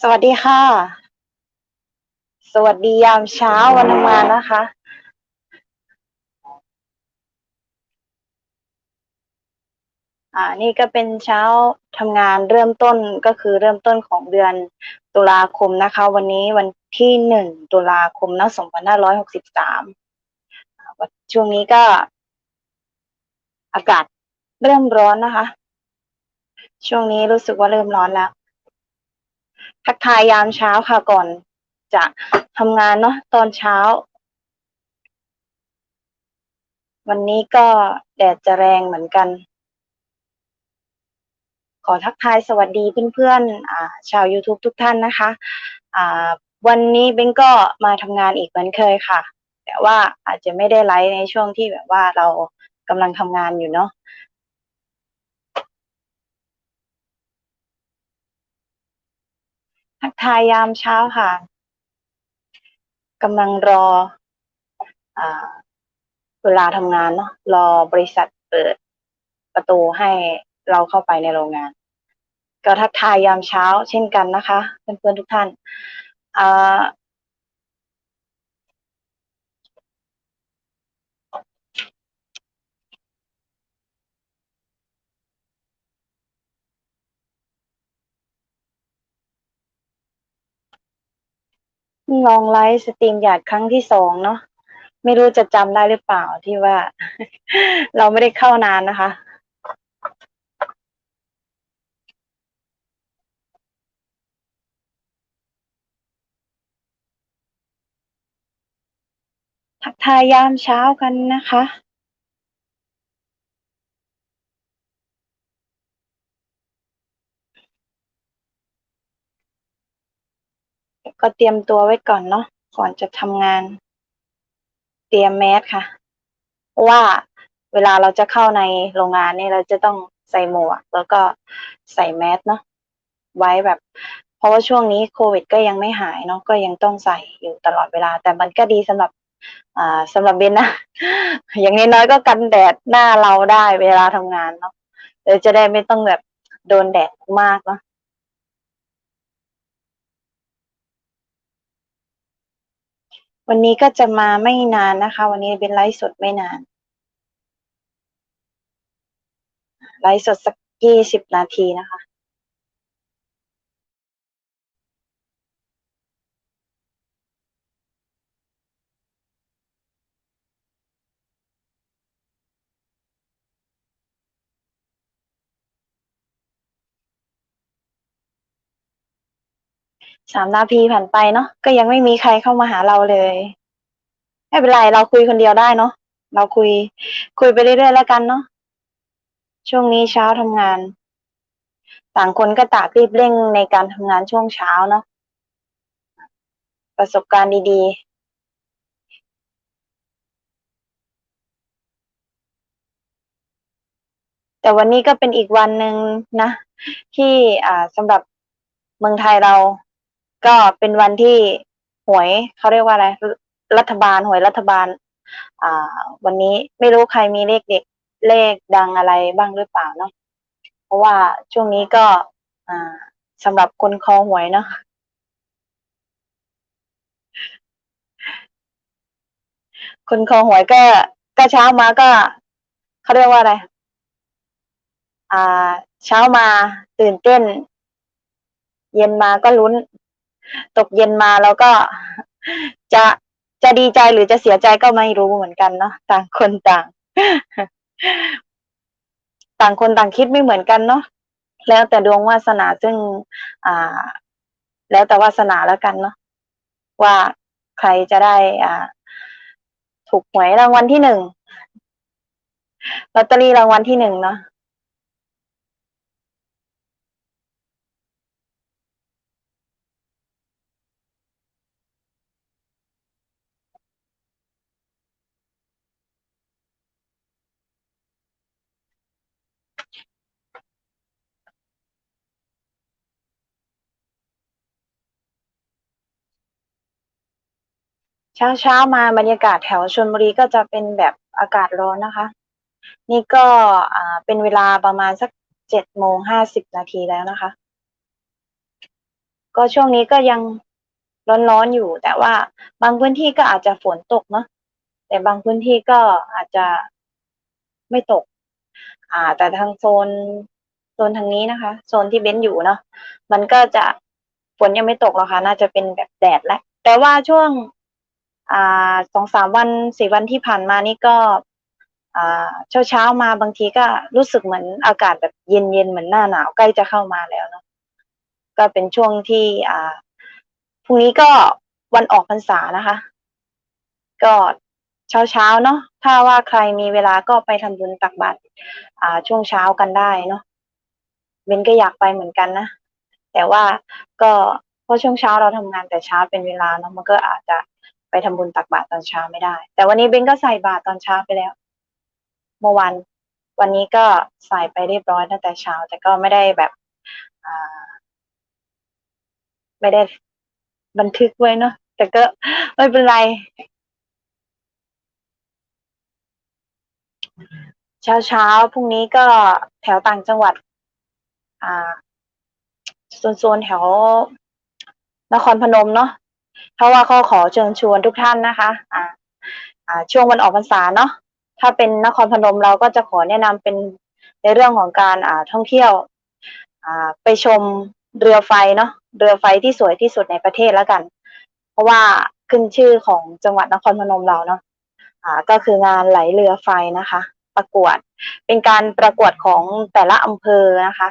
สวัสดีค่ะ สวัสดียามเช้าวันทำงานนะคะ อ่า นี่ก็เป็นเช้าทำงานเริ่มต้นก็คือเริ่มต้นของเดือนตุลาคมนะคะ วันนี้วันที่หนึ่งตุลาคมนะสองพันห้าร้อยหกสิบสามช่วงนี้ก็ อากาศเริ่มร้อนนะคะ ช่วงนี้รู้สึกว่าเริ่มร้อนแล้ว ทักทายยามเช้าค่ะก่อนจะทำงานเนาะตอนเช้า วันนี้ก็แดดจะแรงเหมือนกัน ขอทักทายสวัสดีเพื่อนๆอ่าชาว YouTube ทุกท่านนะคะอ่าวันนี้เบนก็มาทำงานอีกเหมือนเคยค่ะ แต่ว่าอาจจะไม่ได้ไลฟ์ในช่วงที่แบบว่าเรากำลังทำงานอยู่เนาะ ทักทายยามเช้าค่ะกำลังรออเวลาทำงานเนาะรอบริษัทเปิดประตูให้เราเข้าไปในโรงงาน ก็ทักทายยามเช้าเช่นกันนะคะเพื่อนๆทุกท่าน อ่ลองไลฟ์สตรีมหยาดครั้งที่สองเนาะไม่รู้จะจำได้หรือเปล่าที่ว่า เราไม่ได้เข้านานนะคะ ทักทายยามเช้ากันนะคะ ก็เตรียมตัวไว้ก่อนเนาะก่อนจะทำงาน เตรียมแมสค่ะเพราะว่าเวลาเราจะเข้าในโรงงานเนี่ยเราจะต้องใส่หมวกแล้วก็ใส่แมสเนาะไว้แบบ เพราะว่าช่วงนี้โควิดก็ยังไม่หายเนาะก็ยังต้องใส่อยู่ตลอดเวลา แต่มันก็ดีสำหรับอ่าสำหรับเบนนะ อย่างน้อยๆก็กันแดดหน้าเราได้เวลาทำงานเนาะเดี๋ยจะได้ไม่ต้องแบบโดนแดดมากเนาะ วันนี้ก็จะมาไม่นานนะคะ วันนี้เป็นไลฟ์สดไม่นาน ไลฟ์สดสักยี่สิบนาทีนะคะ สามนาทีผ่านไปเนาะก็ยังไม่มีใครเข้ามาหาเราเลย ไม่เป็นไรเราคุยคนเดียวได้เนาะเราคุย คุยไปเรื่อยๆแล้วกันเนาะช่วงนี้เช้าทำงาน ต่างคนก็ต่างรีบเร่งในการทำงานช่วงเช้าเนาะประสบการณ์ดีๆ แต่วันนี้ก็เป็นอีกวันหนึ่งนะ ที่อ่าสำหรับเมืองไทยเรา ก็เป็นวันที่หวยเขาเรียกว่าอะไร รัฐบาลหวยรัฐบาล อ่า วันนี้ไม่รู้ใครมีเลขเด็กเลขดังอะไรบ้างหรือเปล่าเนาะเพราะว่าช่วงนี้ก็อ่าสำหรับคนคอหวยเนาะคนคอหวยก็ก็เช้ามาก็เขาเรียกว่าอะไร อ่า เช้ามาตื่นเต้น เย็นมาก็ลุ้น ตกเย็นมาแล้วก็จะจะดีใจหรือจะเสียใจก็ไม่รู้เหมือนกันเนาะต่างคนต่าง ต่างคนต่างคิดไม่เหมือนกันเนาะแล้วแต่ดวงวาสนาซึ่ง อ่า แล้วแต่วาสนาแล้วกันเนาะว่าใครจะได้ อ่า ถูกหวยรางวัลที่หนึ่งลอตเตอรี่รางวัลที่หนึ่งเนาะ เช้าเช้ามาบรรยากาศแถวชลบุรีก็จะเป็นแบบอากาศร้อนนะคะ นี่ก็อ่าเป็นเวลาประมาณสักเจ็ดโมงห้าสิบนาทีแล้วนะคะ ก็ช่วงนี้ก็ยังร้อนๆอยู่ แต่ว่าบางพื้นที่ก็อาจจะฝนตกเนาะแต่บางพื้นที่ก็อาจจะไม่ตก อ่า แต่ทางโซนโซนทางนี้นะคะ โซนที่เบ้นอยู่เนาะมันก็จะฝนยังไม่ตกหรอกค่ะ น่าจะเป็นแบบแดดแหล้วแต่ว่าช่วง สองสามวันสี่วันที่ผ่านมานี่ก็อ่าเช้าเช้ามาบางทีก็รู้สึกเหมือนอากาศแบบเย็นเย็นเหมือนหน้าหนาวใกล้จะเข้ามาแล้วเนาะก็เป็นช่วงที่อ่าพรุ่งนี้ก็วันออกพรรษานะคะ ก็เช้าเช้าเนาะถ้าว่าใครมีเวลาก็ไปทำบุญตักบาตรอ่าช่วงเช้ากันได้เนาะเบนก็อยากไปเหมือนกันนะแต่ว่าก็เพราะช่วงเช้าเราทำงานแต่เช้าเป็นเวลาเนาะมันก็อาจจะ ไปทำบุญตักบาตรตอนเช้าไม่ได้ แต่วันนี้เบนก็ใส่บาตรตอนเช้าไปแล้ว เมื่อวานวันนี้ก็ใส่ไปเรียบร้อยตั้งแต่เช้า แต่ก็ไม่ได้แบบไม่ได้บันทึกไว้เนาะแต่ก็ไม่เป็นไรเช้าเช้าพรุ่งนี้ก็แถวต่างจังหวัด อ่าโซนๆแถวนครพนมเนาะ เพราะว่าเขาขอเชิญชวนทุกท่านนะคะอ่าอ่าช่วงวันออกพรรษาเนาะถ้าเป็นนครพนมเราก็จะขอแนะนำเป็นในเรื่องของการอ่าท่องเที่ยวอ่าไปชมเรือไฟเนาะเรือไฟที่สวยที่สุดในประเทศแล้วกัน เพราะว่าขึ้นชื่อของจังหวัดนครพนมเราเนาะอ่าก็คืองานไหลเรือไฟนะคะ ประกวดเป็นการประกวดของแต่ละอำเภอนะคะ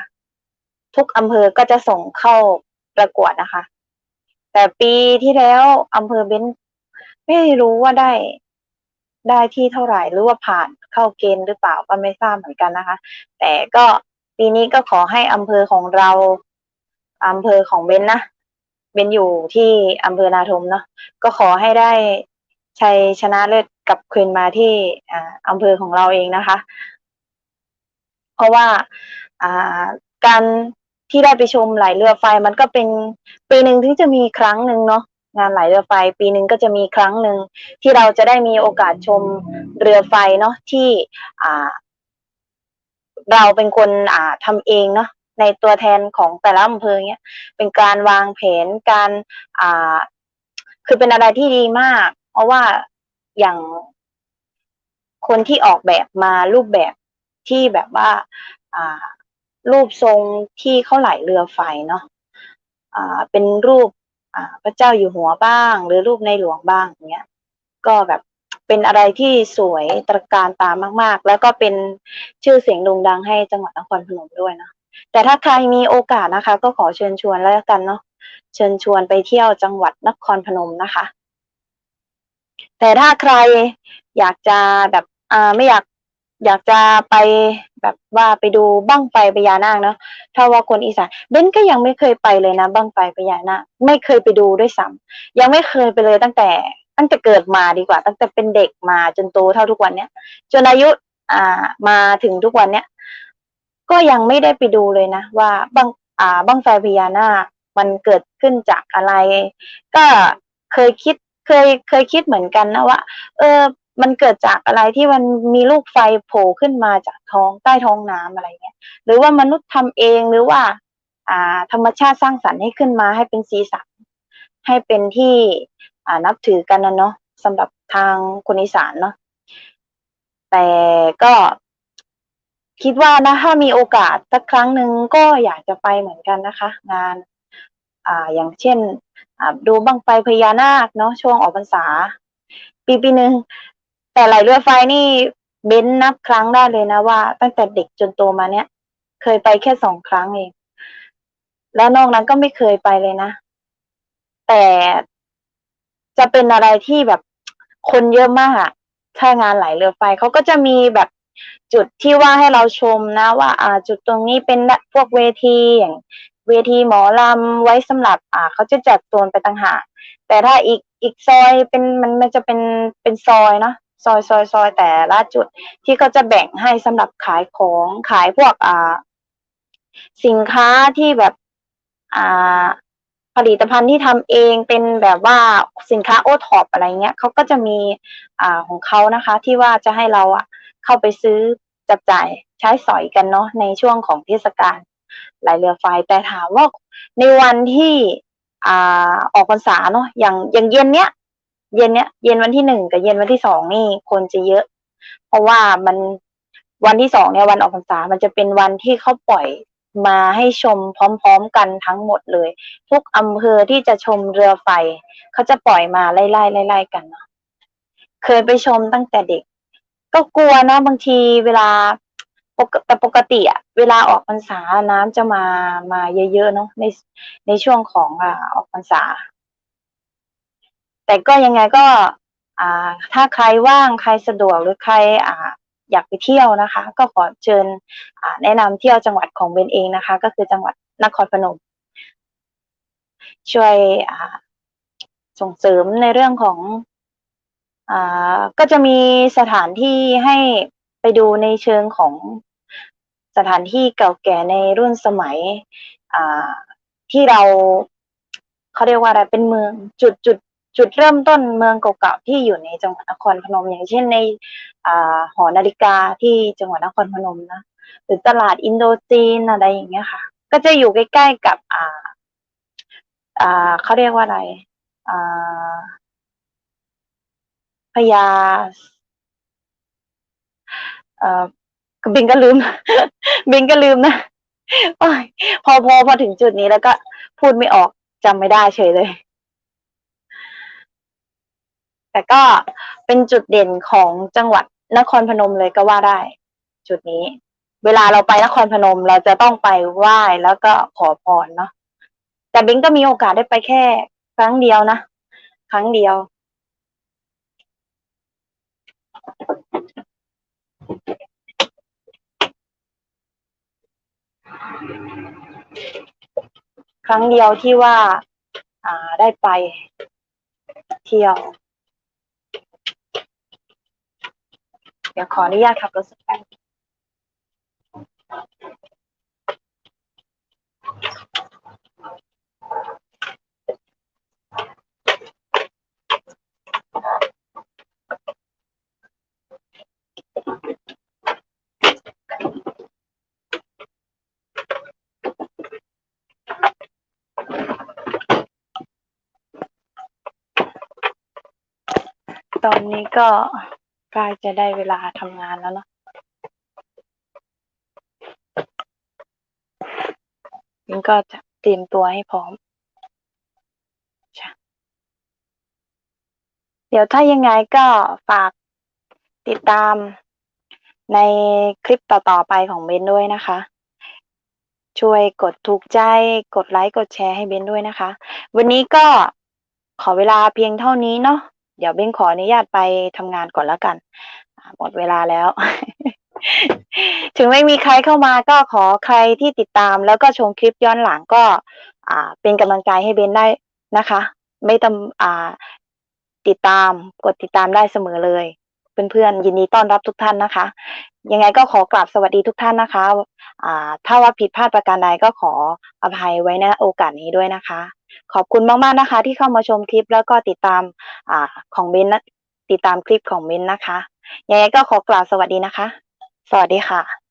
ทุกอำเภอก็จะส่งเข้าประกวดนะคะ แต่ปีที่แล้วอำเภอเบนไม่รู้ว่าได้ได้ที่เท่าไหร่หรือว่าผ่านเข้าเกณฑ์หรือเปล่าก็ไม่ทราบเหมือนกันนะคะ แต่ก็ปีนี้ก็ขอให้อำเภอของเราอำเภอของเบนนะเบนอยู่ที่อำเภอนาทมเนาะก็ขอให้ได้ชัยชนะเลิศกลับคืนมาที่อำเภอของเราเองนะคะ เพราะว่าการ ที่ได้ไปชมไหลเรือไฟมันก็เป็นปีหนึ่งที่จะมีครั้งหนึ่งเนาะงานไหลเรือไฟ ปีหนึ่งก็จะมีครั้งหนึ่งที่เราจะได้มีโอกาสชมเรือไฟเนาะที่อ่า เราเป็นคนอ่าทำเองเนาะในตัวแทนของแต่ละอำเภอเนี้ย เป็นการวางแผนการอ่า คือเป็นอะไรที่ดีมาก เพราะว่าอย่างคนที่ออกแบบมารูปแบบที่แบบว่า อ่า รูปทรงที่เขาไหลเรือไฟเนาะอ่าเป็นรูปอ่าพระเจ้าอยู่หัวบ้าง หรือรูปในหลวงบ้างอย่างเงี้ยก็แบบเป็นอะไรที่สวยตระการตามาก ๆ แล้วก็เป็นชื่อเสียงโด่งดังให้จังหวัดนครพนมด้วยเนาะแต่ถ้าใครมีโอกาสนะคะ ก็ขอเชิญชวนแล้วกันเนาะเชิญชวนไปเที่ยวจังหวัดนครพนมนะคะ แต่ถ้าใครอยากจะแบบอ่าไม่อยากอยากจะไป แบบว่าไปดูบั้งไฟพญานาคเนาะถ้าว่าคนอีสานเบนก็ยังไม่เคยไปเลยนะบั้งไฟพญานาคไม่เคยไปดูด้วยซ้ำยังไม่เคยไปเลยตั้งแต่ ตั้งแต่เกิดมาดีกว่า ตั้งแต่เป็นเด็กมาจนโตเท่าทุกวันเนี้ยจนอายุอ่ามาถึงทุกวันเนี้ยก็ยังไม่ได้ไปดูเลยนะว่าบั้งอ่าบั้งไฟพญานาคมันเกิดขึ้นจากอะไร ก็เคยคิดเคยเคยคิดเหมือนกันนะว่า เออ มันเกิดจากอะไรที่มันมีลูกไฟโผล่ขึ้นมาจากท้องใต้ท้องน้ำอะไรเงี้ย หรือว่ามนุษย์ทำเองหรือว่า อ่า ธรรมชาติสร้างสรรค์ให้ขึ้นมาให้เป็นสีสันให้เป็นที่อ่านับถือกันนะเนาะสำหรับทางคนอีสานเนาะแต่ก็คิดว่านะถ้ามีโอกาสสักครั้งหนึ่งก็อยากจะไปเหมือนกันนะคะ งาน อ่าอย่างเช่นดูบังไฟพญานาคเนาะช่วงออกพรรษา ปีปีหนึ่ง แต่ไหลเรือไฟนี่เบ้นนับครั้งได้เลยนะว่า ตั้งแต่เด็กจนโตมาเนี้ยเคยไปแค่สองครั้งเอง แล้วนอกนั้นก็ไม่เคยไปเลยนะ แต่จะเป็นอะไรที่แบบคนเยอะมากอะถ้างานไหลเรือไฟเขาก็จะมีแบบจุดที่ว่าให้เราชมนะว่า อ่า จุดตรงนี้เป็นพวกเวทีอย่างเวทีหมอลำไว้สำหรับ อ่าเขาจะจัดโซนไปต่างหากแต่ถ้าอีกอีกซอยเป็นมันมันจะเป็นเป็นซอยเนาะ ซอยซอยซอยแต่ละจุดที่เขาจะแบ่งให้สำหรับขายของขายพวกอ่า สินค้าที่แบบอ่าผลิตภัณฑ์ที่ทำเองเป็นแบบว่าสินค้าโอท็อปอะไรเงี้ยเขาก็จะมีอ่าของเขานะคะ ที่ว่าจะให้เราอะ เข้าไปซื้อจับจ่ายใช้สอยกันเนาะในช่วงของเทศกาลไหลเรือไฟแต่ถามว่าในวันที่อ่าออกพรรษาเนาะอย่างอย่างเย็นเนี้ย เย็นเนี้ยเย็นวันที่หนึ่งกับเย็นวันที่สองนี่คนจะเยอะ เพราะว่ามันวันที่สองเนี่ยวันออกพรรษา มันจะเป็นวันที่เขาปล่อยมาให้ชมพร้อมๆกันทั้งหมดเลย ทุกอำเภอที่จะชมเรือไฟเขาจะปล่อยมาไล่ๆไล่ๆกันเนาะเคยไปชมตั้งแต่เด็ก ก็กลัวนะบางทีเวลาปกแต่ปกติอะเวลาออกพรรษาน้ำจะมามาเยอะๆเนาะในในช่วงของอ่าออกพรรษา แต่ก็ยังไงก็อ่าถ้าใครว่างใครสะดวกหรือใครอ่าอยากไปเที่ยวนะคะ ก็ขอเชิญแนะนำเที่ยวจังหวัดของเบนเองนะคะ ก็คือจังหวัดนครพนม ช่วยอ่าส่งเสริมในเรื่องของอ่าก็จะมีสถานที่ให้ไปดูในเชิงของสถานที่เก่าแก่ในรุ่นสมัยอ่าที่เราเขาเรียกว่าอะไรเป็นเมืองจุดจุด จุดเริ่มต้นเมืองเก่าๆที่อยู่ในจังหวัดนครพนม อย่างเช่นในอหอนาฬิกาที่จังหวัดนครพนมนะหรือตลาดอินโดจีนอะไรอย่างเงี้ยค่ะ ก็จะอยู่ใกล้ๆกับ อ่า อ่าเขาเรียกว่าอะไร อ่าพญาเอ่อบินก็ลืม บินก็ลืมนะอพอพอพอถึงจุดนี้แล้วก็พูดไม่ออกจำไม่ได้เฉยเลย แต่ก็เป็นจุดเด่นของจังหวัดนครพนมเลยก็ว่าได้ จุดนี้ เวลาเราไปนครพนมเราจะต้องไปไหว้แล้วก็ขอพรเนาะแต่เบนก็มีโอกาสได้ไปแค่ ครั้งเดียวนะ ครั้งเดียว ครั้งเดียวที่ว่า อ่าได้ไป เที่ยว เดี๋ยวขออนุญาตขับรถสักแป๊บตอนนี้ก็ ใกล้จะได้เวลาทำงานแล้วเนาะเบนก็จะเตรียมตัวให้พร้อม เดี๋ยวถ้ายังไงก็ฝากติดตามในคลิปต่อ ๆ ไปของเบนด้วยนะคะ ช่วยกดถูกใจ กดไลค์ กดแชร์ให้เบนด้วยนะคะ วันนี้ก็ขอเวลาเพียงเท่านี้เนาะ เดี๋ยวเบ้นขออนุญาตไปทำงานก่อนแล้วกัน หมดเวลาแล้ว ถึงไม่มีใครเข้ามาก็ขอใครที่ติดตาม แล้วก็ชมคลิปย้อนหลังก็ อ่า เป็นกำลังใจให้เบนได้นะคะ ไม่ต้องอ่าติดตามกดติดตามได้เสมอเลยเพื่อนๆยินดีต้อนรับทุกท่านนะคะ ยังไงก็ขอกราบสวัสดีทุกท่านนะคะ อ่า ถ้าว่าผิดพลาดประการใดก็ขออภัยไว้ณโอกาสนี้ด้วยนะคะ ขอบคุณมาก ๆ นะคะ ที่เข้ามาชมคลิปแล้วก็ติดตามอ่าของเบนนะติดตามคลิปของเบนนะคะยังไงก็ขอกล่าวสวัสดีนะคะ สวัสดีค่ะ